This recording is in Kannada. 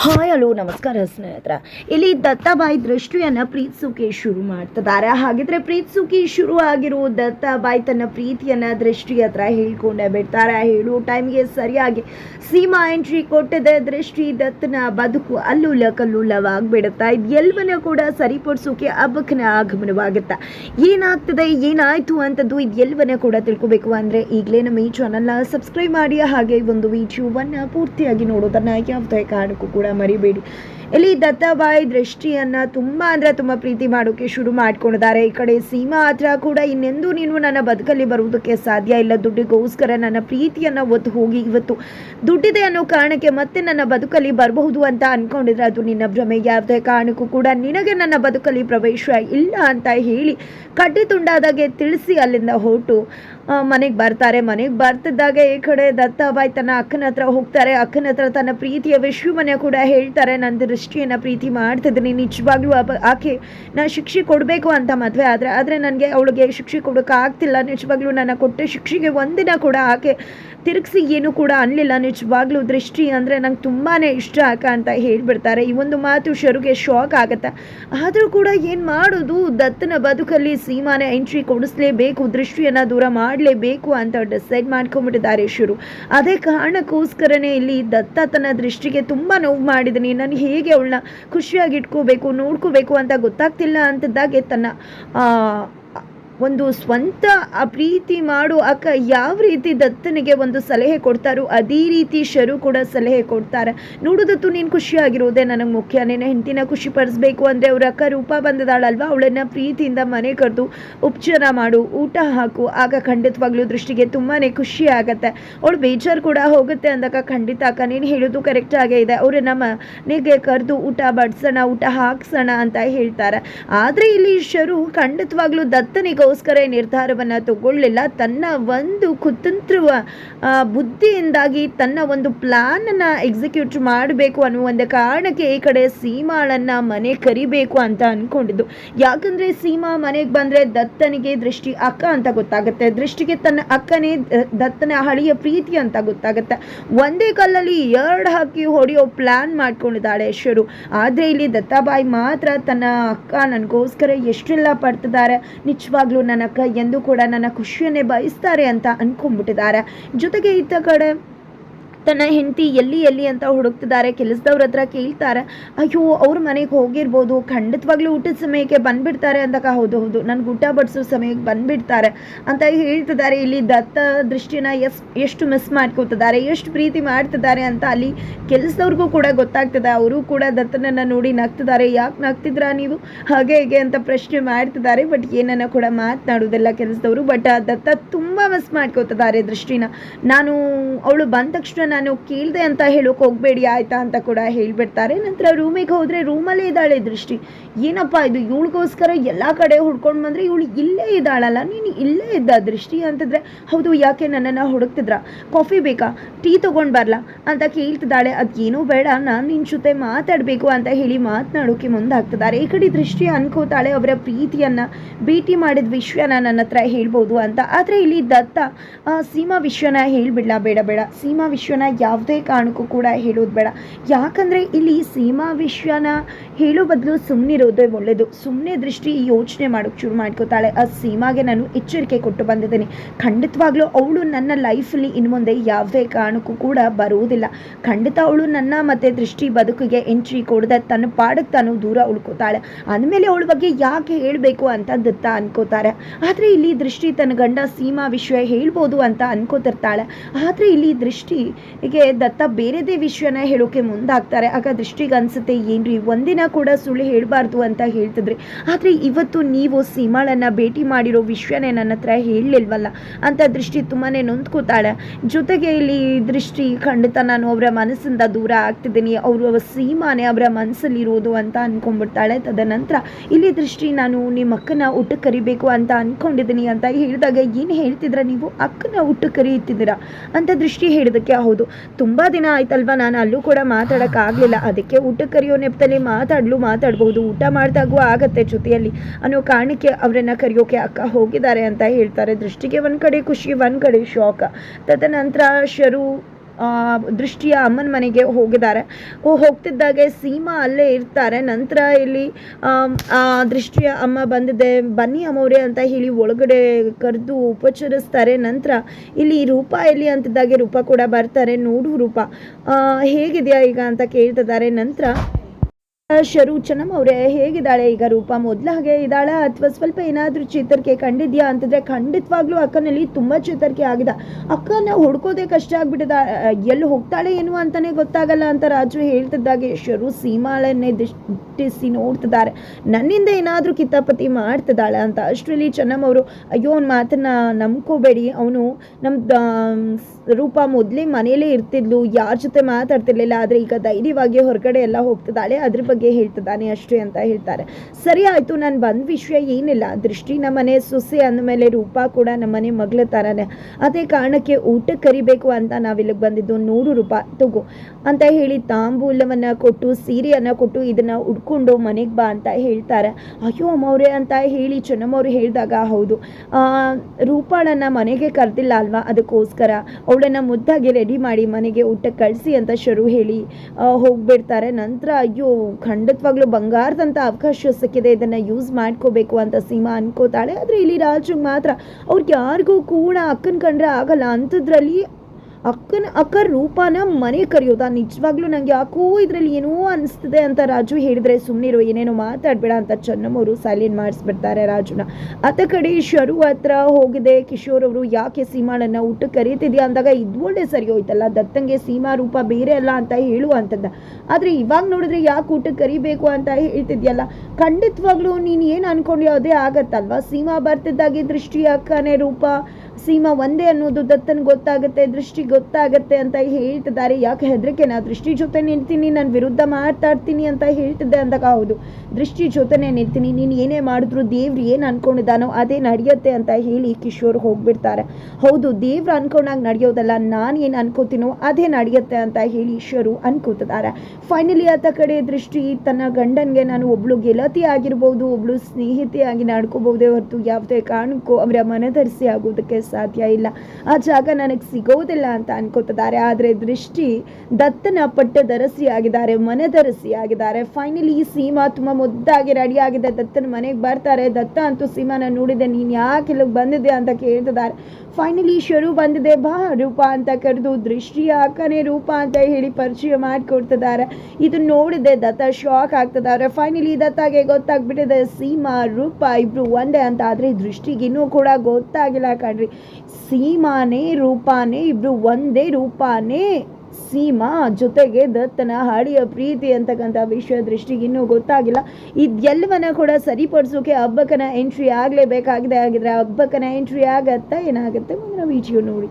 ಹಾಯ್, ಹಲೋ, ನಮಸ್ಕಾರ ಸ್ನೇಹಿತರ. ಇಲ್ಲಿ ದತ್ತಾಬಾಯಿ ದೃಷ್ಟಿಯನ್ನು ಪ್ರೀತಿಸೋಕೆ ಶುರು ಮಾಡ್ತಿದ್ದಾರೆ. ಹಾಗಿದ್ರೆ ಪ್ರೀತಿಸೋಕೆ ಶುರು ಆಗಿರೋ ದತ್ತಾಬಾಯಿ ತನ್ನ ಪ್ರೀತಿಯನ್ನ ದೃಷ್ಟಿ ಹತ್ರ ಹೇಳ್ಕೊಂಡೇ ಬಿಡ್ತಾರೆ. ಹೇಳೋ ಟೈಮ್ಗೆ ಸರಿಯಾಗಿ ಸೀಮಾ ಎಂಟ್ರಿ ಕೊಟ್ಟಿದೆ. ದೃಷ್ಟಿ ದತ್ತನ ಬದುಕು ಅಲ್ಲುಲ ಇದು ಎಲ್ವನ ಕೂಡ ಸರಿಪಡಿಸೋಕೆ ಹಬ್ಬಕ್ಕನ ಆಗಮನವಾಗುತ್ತೆ. ಏನಾಗ್ತದೆ, ಏನಾಯ್ತು ಅಂತದ್ದು ಇದು ಎಲ್ವನ ಕೂಡ ತಿಳ್ಕೊಬೇಕು ಅಂದ್ರೆ ಈಗಲೇ ನಮ್ಮ ಈ ಚಾನಲ್ನ ಸಬ್ಸ್ಕ್ರೈಬ್ ಮಾಡಿ. ಹಾಗೆ ಒಂದು ವಿಡಿಯೋವನ್ನು ಪೂರ್ತಿಯಾಗಿ ನೋಡೋದನ್ನ ಯಾವುದೇ ಕಾರಣಕ್ಕೂ ಕೂಡ ಮರಿಬೇಡಿ. ಇಲ್ಲಿ ದತ್ತಾಬಾಯಿ ದೃಷ್ಟಿಯನ್ನ ತುಂಬಾ ಅಂದ್ರೆ ತುಂಬಾ ಪ್ರೀತಿ ಮಾಡೋಕೆ ಶುರು ಮಾಡ್ಕೊಂಡಿದ್ದಾರೆ. ಈ ಕಡೆ ಸೀಮಾ ಹತ್ರ ಕೂಡ ಇನ್ನೆಂದು ನೀನು ನನ್ನ ಬದುಕಲ್ಲಿ ಬರುವುದಕ್ಕೆ ಸಾಧ್ಯ ಇಲ್ಲ. ದುಡ್ಡಿಗೋಸ್ಕರ ನನ್ನ ಪ್ರೀತಿಯನ್ನ ಒತ್ತು ಹೋಗಿ ಇವತ್ತು ದುಡ್ಡಿದೆ ಅನ್ನೋ ಕಾರಣಕ್ಕೆ ಮತ್ತೆ ನನ್ನ ಬದುಕಲ್ಲಿ ಬರಬಹುದು ಅಂತ ಅನ್ಕೊಂಡಿದ್ರೆ ಅದು ನಿನ್ನ ಭ್ರಮೆ. ಯಾವುದೇ ಕಾರಣಕ್ಕೂ ಕೂಡ ನಿನಗೆ ನನ್ನ ಬದುಕಲ್ಲಿ ಪ್ರವೇಶ ಇಲ್ಲ ಅಂತ ಹೇಳಿ ಕಡ್ಡಿ ತುಂಡಾದಾಗೆ ತಿಳಿಸಿ ಅಲ್ಲಿಂದ ಹೊರಟು. ಮನೆಗೆ ಬರ್ತಾರೆ. ಮನೆಗೆ ಬರ್ತಿದ್ದಾಗ ಈ ಕಡೆ ದತ್ತಾಬಾಯಿ ತನ್ನ ಅಕ್ಕನ ಹತ್ರ ಹೋಗ್ತಾರೆ. ಅಕ್ಕನ ಹತ್ರ ತನ್ನ ಪ್ರೀತಿಯ ವಿಶ್ವ ಕೂಡ ಹೇಳ್ತಾರೆ ನನ್ನ ದೃಷ್ಟಿಯನ್ನು ಪ್ರೀತಿ ಮಾಡ್ತಿದ್ದೀನಿ, ನಿಜವಾಗ್ಲೂ ಆಕೆ ನಾ ಶಿಕ್ಷೆ ಕೊಡಬೇಕು ಅಂತ ಮದುವೆ ಆದರೆ ಆದರೆ ನನಗೆ ಅವಳಿಗೆ ಶಿಕ್ಷೆ ಕೊಡೋಕೆ ಆಗ್ತಿಲ್ಲ. ನಿಜವಾಗ್ಲೂ ನನ್ನ ಕೊಟ್ಟ ಶಿಕ್ಷೆಗೆ ಒಂದಿನ ಕೂಡ ಆಕೆ ತಿರುಗಿಸಿ ಏನು ಕೂಡ ಅನ್ನಲಿಲ್ಲ ನಿಜವಾಗ್ಲೂ ದೃಷ್ಟಿ ಅಂದರೆ ನಂಗೆ ತುಂಬಾ ಇಷ್ಟ ಆಕ ಅಂತ ಹೇಳಿಬಿಡ್ತಾರೆ. ಈ ಒಂದು ಮಾತು ಶರುಗೆ ಶಾಕ್ ಆಗುತ್ತೆ. ಆದರೂ ಕೂಡ ಏನು ಮಾಡೋದು? ದತ್ತನ ಬದುಕಲ್ಲಿ ಸೀಮಾನೆ ಎಂಟ್ರಿ ಕೊಡಿಸ್ಲೇಬೇಕು, ದೃಷ್ಟಿಯನ್ನು ದೂರ ಮಾಡಲೇಬೇಕು ಅಂತ ಡಿಸೈಡ್ ಮಾಡ್ಕೊಂಡ್ಬಿಟ್ಟಿದ್ದಾರೆ ಶುರು. ಅದೇ ಕಾರಣಕ್ಕೋಸ್ಕರನೇ ಇಲ್ಲಿ ದತ್ತ ತನ್ನ ದೃಷ್ಟಿಗೆ ತುಂಬ ನೋವು ಮಾಡಿದ್ದೀನಿ ನಾನು ಹೇಗೆ ಅವಳನ್ನ ಖುಷಿಯಾಗಿ ಇಟ್ಕೋಬೇಕು ನೋಡ್ಕೋಬೇಕು ಅಂತ ಗೊತ್ತಾಗ್ತಿಲ್ಲ ಅಂತಿದ್ದಾಗೆ ತನ್ನ ಒಂದು ಸ್ವಂತ ಪ್ರೀತಿ ಮಾಡು ಅಕ್ಕ. ಯಾವ ರೀತಿ ದತ್ತನಿಗೆ ಒಂದು ಸಲಹೆ ಕೊಡ್ತಾರೋ ಅದೇ ರೀತಿ ಶರು ಕೂಡ ಸಲಹೆ ಕೊಡ್ತಾರೆ. ನೋಡೋದತ್ತು ನೀನು ಖುಷಿಯಾಗಿರೋದೇ ನನಗೆ ಮುಖ್ಯ. ನಿನ್ನ ಹೆಂಡತಿನ ಖುಷಿ ಪಡಿಸ್ಬೇಕು ಅಂದರೆ ಅವ್ರ ಅಕ್ಕ ರೂಪ ಬಂದದಾಳಲ್ವಾ? ಅವಳನ್ನ ಪ್ರೀತಿಯಿಂದ ಮನೆ ಕರೆದು ಉಪಚಾರ ಮಾಡು, ಊಟ ಹಾಕು. ಆಗ ಖಂಡಿತವಾಗ್ಲೂ ದೃಷ್ಟಿಗೆ ತುಂಬಾ ಖುಷಿ ಆಗುತ್ತೆ. ಅವಳು ಬೇಜಾರು ಕೂಡ ಹೋಗುತ್ತೆ ಅಂದಾಗ ಖಂಡಿತ ಅಕ್ಕ, ನೀನು ಹೇಳೋದು ಕರೆಕ್ಟ್ ಆಗೇ ಇದೆ. ನಮ್ಮ ನಿಗೆ ಕರೆದು ಊಟ ಬಡಿಸೋಣ, ಊಟ ಹಾಕ್ಸೋಣ ಅಂತ ಹೇಳ್ತಾರೆ. ಆದರೆ ಇಲ್ಲಿ ಶರು ಖಂಡಿತವಾಗ್ಲೂ ದತ್ತನಿಗೋಸ್ಕರ ಈ ನಿರ್ಧಾರವನ್ನು ತಗೊಳ್ಳಿಲ್ಲ. ತನ್ನ ಒಂದು ಕುತಂತ್ರ ಬುದ್ಧಿಯಿಂದಾಗಿ ತನ್ನ ಒಂದು ಪ್ಲಾನನ್ನು ಎಕ್ಸಿಕ್ಯೂಟ್ ಮಾಡಬೇಕು ಅನ್ನೋ ಒಂದು ಕಾರಣಕ್ಕೆ ಈ ಕಡೆ ಸೀಮಾಳನ್ನು ಮನೆ ಕರಿಬೇಕು ಅಂತ ಅಂದ್ಕೊಂಡಿದ್ದು ಯಾಕಂದರೆ ಸೀಮಾ ಮನೆಗೆ ಬಂದರೆ ದತ್ತನಿಗೆ ದೃಷ್ಟಿ ಅಕ್ಕ ಅಂತ ಗೊತ್ತಾಗುತ್ತೆ. ದೃಷ್ಟಿಗೆ ತನ್ನ ಅಕ್ಕನೇ ದತ್ತನ ಹಳಿಯ ಪ್ರೀತಿ ಅಂತ ಗೊತ್ತಾಗುತ್ತೆ. ಒಂದೇ ಕಲ್ಲಲ್ಲಿ ಎರಡು ಹಾಕಿ ಹೊಡೆಯೋ ಪ್ಲಾನ್ ಮಾಡ್ಕೊಂಡಿದ್ದಾಳೆ ಶರು ಆದರೆ ಇಲ್ಲಿ ದತ್ತಾಬಾಯಿ ಮಾತ್ರ ತನ್ನ ಅಕ್ಕ ನನಗೋಸ್ಕರ ಎಷ್ಟೆಲ್ಲ ಪಡ್ತಿದ್ದಾರೆ. ನಿಜವಾಗ್ಲೂ ನನ್ನ ಎಂದು ಕೂಡ ನನ್ನ ಖುಷಿಯನ್ನೇ ಬಯಸ್ತಾರೆ ಅಂತ ಅನ್ಕೊಂಡ್ಬಿಟ್ಟಿದ್ದಾರೆ. ಜೊತೆಗೆ ಇತ್ತ ಕಡೆ ತನ್ನ ಹೆಂಡತಿ ಎಲ್ಲಿ ಎಲ್ಲಿ ಅಂತ ಹುಡುಕ್ತಿದ್ದಾರೆ, ಕೆಲಸದವ್ರ ಹತ್ರ ಕೇಳ್ತಾರೆ. ಅಯ್ಯೋ, ಅವ್ರ ಮನೆಗೆ ಹೋಗಿರ್ಬೋದು, ಖಂಡಿತವಾಗ್ಲೂ ಊಟದ ಸಮಯಕ್ಕೆ ಬಂದ್ಬಿಡ್ತಾರೆ ಅಂದಾಗ ಹೌದು ಹೌದು ನನ್ಗೆ ಊಟ ಬಡಿಸೋ ಸಮಯಕ್ಕೆ ಬಂದ್ಬಿಡ್ತಾರೆ ಅಂತ ಹೇಳ್ತಿದ್ದಾರೆ. ಇಲ್ಲಿ ದತ್ತ ದೃಷ್ಟಿನ ಎಸ್, ಎಷ್ಟು ಮಿಸ್ ಮಾಡ್ಕೋತಿದ್ದಾರೆ, ಎಷ್ಟು ಪ್ರೀತಿ ಮಾಡ್ತಿದ್ದಾರೆ ಅಂತ ಅಲ್ಲಿ ಕೆಲಸದವ್ರಿಗೂ ಕೂಡ ಗೊತ್ತಾಗ್ತದೆ. ಅವರು ಕೂಡ ದತ್ತನನ್ನ ನೋಡಿ ನಗ್ತಿದ್ದಾರೆ. ಯಾಕೆ ನಗ್ತಿದ್ರಾ ನೀವು? ಹಾಗೆ ಹೀಗೆ ಅಂತ ಪ್ರಶ್ನೆ ಮಾಡ್ತಿದ್ದಾರೆ, ಬಟ್ ಏನನ್ನ ಕೂಡ ಮಾತನಾಡೋದಿಲ್ಲ ಕೆಲಸದವರು. ಬಟ್ ದತ್ತ ತುಂಬ ಮಿಸ್ ಮಾಡ್ಕೋತಿದ್ದಾರೆ ದೃಷ್ಟಿನ. ನಾನು, ಅವಳು ಬಂದ ತಕ್ಷಣ ನಾನು ಕೇಳಿದೆ ಅಂತ ಹೇಳೋಕೆ ಹೋಗಬೇಡಿ, ಆಯ್ತಾ ಅಂತ ಕೂಡ ಹೇಳ್ಬಿಡ್ತಾರೆ. ನಂತರ ರೂಮಿಗೆ ಹೋದರೆ ರೂಮಲ್ಲೇ ಇದ್ದಾಳೆ ದೃಷ್ಟಿ. ಏನಪ್ಪ ಇದು? ಇವಳಿಗೋಸ್ಕರ ಎಲ್ಲ ಕಡೆ ಹುಡ್ಕೊಂಡು ಬಂದರೆ ಇವಳು ಇಲ್ಲೇ ಇದ್ದಾಳಲ್ಲ? ನೀನು ಇಲ್ಲೇ ಇದ್ದ ದೃಷ್ಟಿ ಅಂತಂದ್ರೆ, ಹೌದು, ಯಾಕೆ ನನ್ನನ್ನು ಹುಡುಕ್ತಿದ್ರ? ಕಾಫಿ ಬೇಕಾ? ಟೀ ತೊಗೊಂಡು ಬರಲಾ? ಅಂತ ಕೇಳ್ತಿದ್ದಾಳೆ. ಅದೇನೂ ಬೇಡ, ನಾನು ನಿನ್ನ ಜೊತೆ ಮಾತಾಡಬೇಕು ಅಂತ ಹೇಳಿ ಮಾತನಾಡೋಕೆ ಮುಂದಾಗ್ತಿದ್ದಾರೆ. ಈ ಕಡೆ ದೃಷ್ಟಿ ಅನ್ಕೋತಾಳೆ, ಅವರ ಪ್ರೀತಿಯನ್ನು, ಭೇಟಿ ಮಾಡಿದ ವಿಷಯನ ನನ್ನ ಹತ್ರ ಹೇಳ್ಬೋದು ಅಂತ. ಆದರೆ ಇಲ್ಲಿ ದತ್ತ ಸೀಮಾ ವಿಶ್ವನ ಹೇಳ್ಬಿಡ್ಲಾ? ಬೇಡ ಬೇಡ. ಸೀಮಾ ವಿಷಯನ ಯಾವುದೇ ಕಾರಣಕ್ಕೂ ಕೂಡ ಹೇಳೋದು ಬೇಡ. ಯಾಕಂದರೆ ಇಲ್ಲಿ ಸೀಮಾ ವಿಷಯನ ಹೇಳೋ ಬದಲು ಸುಮ್ಮನಿರೋದೇ ಒಳ್ಳೆಯದು ಸುಮ್ಮನೆ ದೃಷ್ಟಿ ಯೋಚನೆ ಮಾಡೋಕ್ಕೆ ಶುರು ಮಾಡ್ಕೋತಾಳೆ. ಆ ಸೀಮಾಗೆ ನಾನು ಎಚ್ಚರಿಕೆ ಕೊಟ್ಟು ಬಂದಿದ್ದೀನಿ. ಖಂಡಿತವಾಗ್ಲೂ ಅವಳು ನನ್ನ ಲೈಫಲ್ಲಿ ಇನ್ನು ಮುಂದೆ ಯಾವುದೇ ಕಾರಣಕ್ಕೂ ಕೂಡ ಬರುವುದಿಲ್ಲ. ಖಂಡಿತ ಅವಳು ನನ್ನ ಮತ್ತು ದೃಷ್ಟಿ ಬದುಕಿಗೆ ಎಂಟ್ರಿ ಕೊಡದೆ ತನ್ನ ಪಾಡಕ್ಕೆ ತಾನು ದೂರ ಉಳ್ಕೋತಾಳೆ. ಅಂದಮೇಲೆ ಅವಳ ಬಗ್ಗೆ ಯಾಕೆ ಹೇಳಬೇಕು ಅಂತ ದತ್ತ ಅನ್ಕೋತಾರೆ. ಆದರೆ ಇಲ್ಲಿ ದೃಷ್ಟಿ ತನ್ನ ಗಂಡ ಸೀಮಾ ವಿಷಯ ಹೇಳ್ಬೋದು ಅಂತ ಅನ್ಕೋತಿರ್ತಾಳೆ. ಆದರೆ ಇಲ್ಲಿ ದೃಷ್ಟಿಗೆ ದತ್ತ ಬೇರೆದೇ ವಿಷಯನ ಹೇಳೋಕೆ ಮುಂದಾಗ್ತಾರೆ. ಆಗ ದೃಷ್ಟಿಗೆ ಅನ್ಸುತ್ತೆ, ಏನ್ರಿ, ಒಂದಿನ ಕೂಡ ಸುಳ್ಳು ಹೇಳಬಾರ್ದು ಅಂತ ಹೇಳ್ತಿದ್ರಿ. ಆದರೆ ಇವತ್ತು ನೀವು ಸೀಮಾಳನ್ನ ಭೇಟಿ ಮಾಡಿರೋ ವಿಷಯನೇ ನನ್ನ ಹತ್ರ ಹೇಳಲಿಲ್ವಲ್ಲ? ಅಂತ ದೃಷ್ಟಿ ತುಂಬಾ ನೊಂದ್ಕೋತಾಳೆ. ಜೊತೆಗೆ ಇಲ್ಲಿ ದೃಷ್ಟಿ ಖಂಡಿತ ನಾನು ಅವರ ಮನಸ್ಸಿಂದ ದೂರ ಆಗ್ತಿದ್ದೀನಿ. ಅವರು ಸೀಮಾನೇ ಅವರ ಮನಸ್ಸಲ್ಲಿರೋದು ಅಂತ ಅನ್ಕೊಂಡ್ಬಿಡ್ತಾಳೆ. ತದನಂತರ ಇಲ್ಲಿ ದೃಷ್ಟಿ, ನಾನು ನಿಮ್ಮ ಅಕ್ಕನ ಊಟ ಕರಿಬೇಕು ಅಂತ ಅನ್ಕೊಂಡಿದ್ದೀನಿ ಅಂತ ಹೇಳಿದಾಗ ಏನು ಹೇಳ್ತಿದ್ರ ನೀವು? ಅಕ್ಕನ ಊಟ ಕರೀತಿದ್ದೀರಾ? ಅಂತ ದೃಷ್ಟಿ ಹೇಳಿದಕ್ಕೆ ಹೌದು. ತುಂಬ ದಿನ ಆಯ್ತಲ್ವಾ? ನಾನು ಅಲ್ಲೂ ಕೂಡ ಮಾತಾಡೋಕ್ಕಾಗಲಿಲ್ಲ. ಅದಕ್ಕೆ ಊಟ ಕರೆಯೋ ನೆಪದಲ್ಲಿ ಮಾತಾಡಲು ಮಾತಾಡ್ಬೋದು ಊಟ ಮಾಡಿದಾಗೂ ಆಗತ್ತೆ ಜೊತೆಯಲ್ಲಿ. ಅನ್ನೋ ಕಾರಣಕ್ಕೆ ಅವರನ್ನ ಕರೆಯೋಕೆ ಅಕ್ಕ ಹೋಗಿದ್ದಾರೆ ಅಂತ ಹೇಳ್ತಾರೆ. ದೃಷ್ಟಿಗೆ ಒಂದು ಕಡೆ ಖುಷಿ, ಒಂದು ಕಡೆ ಶಾಕ್. ತದನಂತರ ಶರು ದೃಷ್ಟಿಯ ಅಮ್ಮನ ಮನೆಗೆ ಹೋಗಿದ್ದಾರೆ. ಹೋಗ್ತಿದ್ದಾಗೆ ಸೀಮಾ ಅಲ್ಲೇ ಇರ್ತಾರೆ. ನಂತರ ಇಲ್ಲಿ ಆ ದೃಷ್ಟಿಯ ಅಮ್ಮ ಬಂದಿದೆ. ಬನ್ನಿ ಅಮ್ಮವ್ರೆ ಅಂತ ಹೇಳಿ ಒಳಗಡೆ ಕರೆದು ಉಪಚರಿಸ್ತಾರೆ. ನಂತರ ಇಲ್ಲಿ ರೂಪ ಎಲ್ಲಿ ಅಂತಿದ್ದಾಗೆ ರೂಪ ಕೂಡ ಬರ್ತಾರೆ. ನೋಡು ರೂಪ ಹೇಗಿದೆಯಾ ಈಗ ಅಂತ ಕೇಳ್ತಿದ್ದಾರೆ. ನಂತರ ಶರು ಚೆನ್ನಮ್ಮ ಅವರೇ, ಹೇಗಿದ್ದಾಳೆ ಈಗ ರೂಪ? ಮೊದಲ ಹಾಗೆ ಇದ್ದಾಳ ಅಥವಾ ಸ್ವಲ್ಪ ಏನಾದರೂ ಚೇತರಿಕೆ ಕಂಡಿದ್ಯಾ ಅಂತಂದ್ರೆ ಖಂಡಿತವಾಗ್ಲೂ ಅಕ್ಕನಲ್ಲಿ ತುಂಬ ಚೇತರಿಕೆ ಆಗಿದೆ. ಅಕ್ಕನ ಹುಡ್ಕೋದೇ ಕಷ್ಟ ಆಗ್ಬಿಟ್ಟಿದ. ಎಲ್ಲಿ ಹೋಗ್ತಾಳೆ ಏನು ಅಂತಾನೆ ಗೊತ್ತಾಗಲ್ಲ ಅಂತ ರಾಜು ಹೇಳ್ತಿದ್ದಾಗೆ. ಶರು ಸೀಮಾಳನ್ನೇ ದಿಟ್ಟಿಸಿ ನೋಡ್ತಿದ್ದಾರೆ. ನನ್ನಿಂದ ಏನಾದರೂ ಕಿತ್ತಾಪತಿ ಮಾಡ್ತಿದ್ದಾಳೆ ಅಂತ. ಅಷ್ಟರಲ್ಲಿ ಚೆನ್ನಮ್ಮ ಅವರು, ಅಯ್ಯೋ, ಅವ್ನ ಮಾತನ್ನ ನಂಬ್ಕೋಬೇಡಿ. ಅವನು ನಮ್ಮ ರೂಪ ಮೊದಲೇ ಮನೇಲೆ ಇರ್ತಿದ್ಲು. ಯಾರ ಜೊತೆ ಮಾತಾಡ್ತಿರ್ಲಿಲ್ಲ. ಆದರೆ ಈಗ ಧೈರ್ಯವಾಗಿ ಹೊರಗಡೆ ಎಲ್ಲ ಹೋಗ್ತಿದ್ದಾಳೆ. ಅದ್ರ ಬಗ್ಗೆ ಹೇಳ್ತಿದ್ದಾನೆ, ಅಷ್ಟೇ ಅಂತ ಹೇಳ್ತಾರೆ. ಸರಿ ಆಯಿತು, ನಾನು ಬಂದ ವಿಷಯ ಏನಿಲ್ಲ. ದೃಷ್ಟಿ ನಮ್ಮನೆ ಸೊಸೆ ಅಂದಮೇಲೆ ರೂಪ ಕೂಡ ನಮ್ಮನೆ ಮಗಳ ಥರನೇ ಅದೇ ಕಾರಣಕ್ಕೆ ಊಟಕ್ಕೆ ಕರಿಬೇಕು ಅಂತ ನಾವಿಲ್ಲಿಗೆ ಬಂದಿದ್ದು. ನೂರು ರೂಪಾಯಿ ತಗೋ ಅಂತ ಹೇಳಿ ತಾಂಬೂಲವನ್ನು ಕೊಟ್ಟು, ಸೀರೆಯನ್ನು ಕೊಟ್ಟು ಇದನ್ನು ಉಡ್ಕೊಂಡು ಮನೆಗೆ ಬಾ ಅಂತ ಹೇಳ್ತಾರೆ. ಅಯ್ಯೋ ಅಮ್ಮವ್ರೆ ಅಂತ ಹೇಳಿ ಚೆನ್ನಮ್ಮವ್ರು ಹೇಳಿದಾಗ, ಹೌದು. ರೂಪಾಳನ್ನು ಮನೆಗೆ ಕರೆದಿಲ್ಲ ಅಲ್ವಾ? ಅದಕ್ಕೋಸ್ಕರ ಅವಳನ್ನ ಮುದ್ದಾಗಿ ರೆಡಿ ಮಾಡಿ ಮನೆಗೆ ಊಟಕ್ಕೆ ಕಳಿಸಿ ಅಂತ ಶರು ಹೇಳಿ ಹೋಗ್ಬಿಡ್ತಾರೆ. ನಂತರ ಅಯ್ಯೋ ಖಂಡಿತವಾಗ್ಲೂ ಬಂಗಾರದಂಥ ಅವಕಾಶ ಸಿಕ್ಕಿದೆ. ಇದನ್ನು ಯೂಸ್ ಮಾಡ್ಕೋಬೇಕು ಅಂತ ಸೀಮಾ ಅನ್ಕೋತಾಳೆ. ಆದರೆ ಇಲ್ಲಿ ರಾಜು ಮಾತ್ರ ಅವ್ರಿಗೆ ಯಾರಿಗೂ ಕೂಡ ಅಕ್ಕನ ಕಂಡ್ರೆ ಆಗಲ್ಲ. ಅಂಥದ್ರಲ್ಲಿ ಅಕ್ಕನ ಅಕ್ಕ ರೂಪಾನ ಮನೆ ಕರೆಯೋದಾ? ನಿಜವಾಗ್ಲೂ ನಂಗೆ ಯಾಕೋ ಇದರಲ್ಲಿ ಏನೋ ಅನಿಸ್ತಿದೆ ಅಂತ ರಾಜು ಹೇಳಿದ್ರೆ ಸುಮ್ಮನಿರು ಏನೇನೋ ಮಾತಾಡ್ಬೇಡ ಅಂತ ಚೆನ್ನಮ್ಮವರು ಸೈಲೆಂಟ್ ಮಾಡಿಸ್ಬಿಡ್ತಾರೆ ರಾಜುನ. ಅತ್ತ ಕಡೆ ಶರು ಹತ್ರ ಹೋಗಿದೆ, ಕಿಶೋರ್ ಅವರು ಯಾಕೆ ಸೀಮಾಳನ್ನ ಊಟ ಕರೀತಿದ್ಯಾ ಅಂದಾಗ ಇದು ಒಳ್ಳೆ ಸರಿ ಹೋಯ್ತಲ್ಲ, ದತ್ತಂಗೆ ಸೀಮಾ ರೂಪ ಬೇರೆ ಅಲ್ಲ ಅಂತ ಹೇಳುವಂಥದ್ದು ಆದರೆ ಇವಾಗ ನೋಡಿದ್ರೆ ಯಾಕೆ ಊಟ ಕರಿಬೇಕು ಅಂತ ಹೇಳ್ತಿದ್ಯಲ್ಲ? ಖಂಡಿತವಾಗ್ಲೂ ನೀನು ಏನು ಅನ್ಕೊಂಡಿ ಅದೇ ಆಗತ್ತಲ್ವಾ? ಸೀಮಾ ಬರ್ತಿದ್ದಾಗೆ ದೃಷ್ಟಿ ಅಕ್ಕನೇ ರೂಪ. ಸೀಮಾ ಒಂದೇ ಅನ್ನೋದು ದತ್ತನ್ ಗೊತ್ತಾಗುತ್ತೆ, ದೃಷ್ಟಿ ಗೊತ್ತಾಗುತ್ತೆ ಅಂತ ಹೇಳ್ತಿದ್ದಾರೆ. ಯಾಕೆ ಹೆದರಿಕೆನಾ ದೃಷ್ಟಿ ಜೊತೆ ನಿಂತೀನಿ ನಾನು ವಿರುದ್ಧ ಮಾತಾಡ್ತೀನಿ ಅಂತ ಹೇಳ್ತಿದ್ದೆ ಅಂದಾಗ ಹೌದು. ದೃಷ್ಟಿ ಜೊತೆನೆ ನಿಂತೀನಿ, ನೀನು ಏನೇ ಮಾಡಿದ್ರು ದೇವ್ರು ಏನು ಅನ್ಕೊಂಡಿದ್ದಾನೋ ಅದೇ ನಡೆಯುತ್ತೆ ಅಂತ ಹೇಳಿ ಕಿಶೋರ್ ಹೋಗ್ಬಿಡ್ತಾರೆ. ಹೌದು, ದೇವ್ರು ಅನ್ಕೊಂಡಾಗ ನಡೆಯೋದಲ್ಲ, ನಾನು ಏನು ಅನ್ಕೋತೀನೋ ಅದೇ ನಡೆಯುತ್ತೆ ಅಂತ ಹೇಳಿ ಈಶ್ವರು ಅನ್ಕೋತಿದ್ದಾರೆ. ಫೈನಲಿ ಆತ ಕಡೆ ದೃಷ್ಟಿ, ತನ್ನ ಗಂಡನಿಗೆ ನಾನು ಒಬ್ಳು ಗೆಳತಿ ಆಗಿರ್ಬೋದು, ಒಬ್ಳು ಸ್ನೇಹಿತೆಯಾಗಿ ನಡ್ಕೋಬಹುದೇ ಹೊರತು ಯಾವುದೇ ಕಾರಣಕ್ಕೂ ಅವರ ಮನದರ್ಸಿ ಆಗೋದಕ್ಕೆ ಸಾಧ್ಯ ಇಲ್ಲ. ಆ ಜಾಗ ನನಗೆ ಸಿಗೋದಿಲ್ಲ ಅಂತ ಅನ್ಕೋತಿದ್ದಾರೆ. ಆದರೆ ದೃಷ್ಟಿ ದತ್ತನ ಪಟ್ಟದರಸಿ ಆಗಿದ್ದಾರೆ ಮನೆದರಸಿ ಆಗಿದ್ದಾರೆ ಫೈನಲಿ ಈ ಸೀಮಾ ತುಂಬ ಮುದ್ದಾಗಿ ರೆಡಿ ಆಗಿದೆ. ದತ್ತನ ಮನೆಗೆ ಬರ್ತಾರೆ. ದತ್ತ ಅಂತೂ ಸೀಮಾನ ನೋಡಿದೆ. ನೀನು ಯಾಕೆ ಇಲ್ಲಿಗೆ ಬಂದಿದೆ ಅಂತ ಕೇಳ್ತಿದ್ದಾರೆ. ಫೈನಲಿ ಶರು ಬಂದಿದೆ. ಬಾ ರೂಪ ಅಂತ ಕರೆದು ದೃಷ್ಟಿಯ ಅಕ್ಕನೇ ರೂಪ ಅಂತ ಹೇಳಿ ಪರಿಚಯ ಮಾಡಿಕೊಡ್ತಿದ್ದಾರೆ. ಇದು ನೋಡಿದೆ. ದತ್ತ ಶಾಕ್ ಆಗ್ತಿದ್ದಾರೆ. ಫೈನಲಿ ದತ್ತಾಗೆ ಗೊತ್ತಾಗ್ಬಿಟ್ಟಿದೆ. ಸೀಮಾ, ರೂಪ ಇಬ್ರು ಒಂದೇ ಅಂತ ಆದರೆ ದೃಷ್ಟಿಗೆ ಇನ್ನೂ ಕೂಡ ಗೊತ್ತಾಗಿಲ್ಲ ಕಣ್ರಿ. ಸೀಮಾನೇ, ರೂಪಾನೇ, ಇಬ್ರು ಒಂದೇ ರೂಪಾನೇ ಸೀಮಾ ಜೊತೆಗೆ ದತ್ತನ ಹಾಡಿಯ ಪ್ರೀತಿ ಅಂತಕ್ಕಂಥ ವಿಷಯ ದೃಷ್ಟಿಗೆ ಇನ್ನೂ ಗೊತ್ತಾಗಿಲ್ಲ. ಇದೆಲ್ಲವನ್ನ ಕೂಡ ಸರಿಪಡಿಸೋಕೆ ಹಬ್ಬಕ್ಕನ ಎಂಟ್ರಿ ಆಗಲೇಬೇಕಾಗಿದೆ. ಆಗಿದ್ರೆ ಹಬ್ಬಕ್ಕನ ಎಂಟ್ರಿ ಆಗತ್ತಾ ಏನಾಗುತ್ತೆ ಮುಂದಿನ ವಿಡಿಯೋ ನೋಡಿ.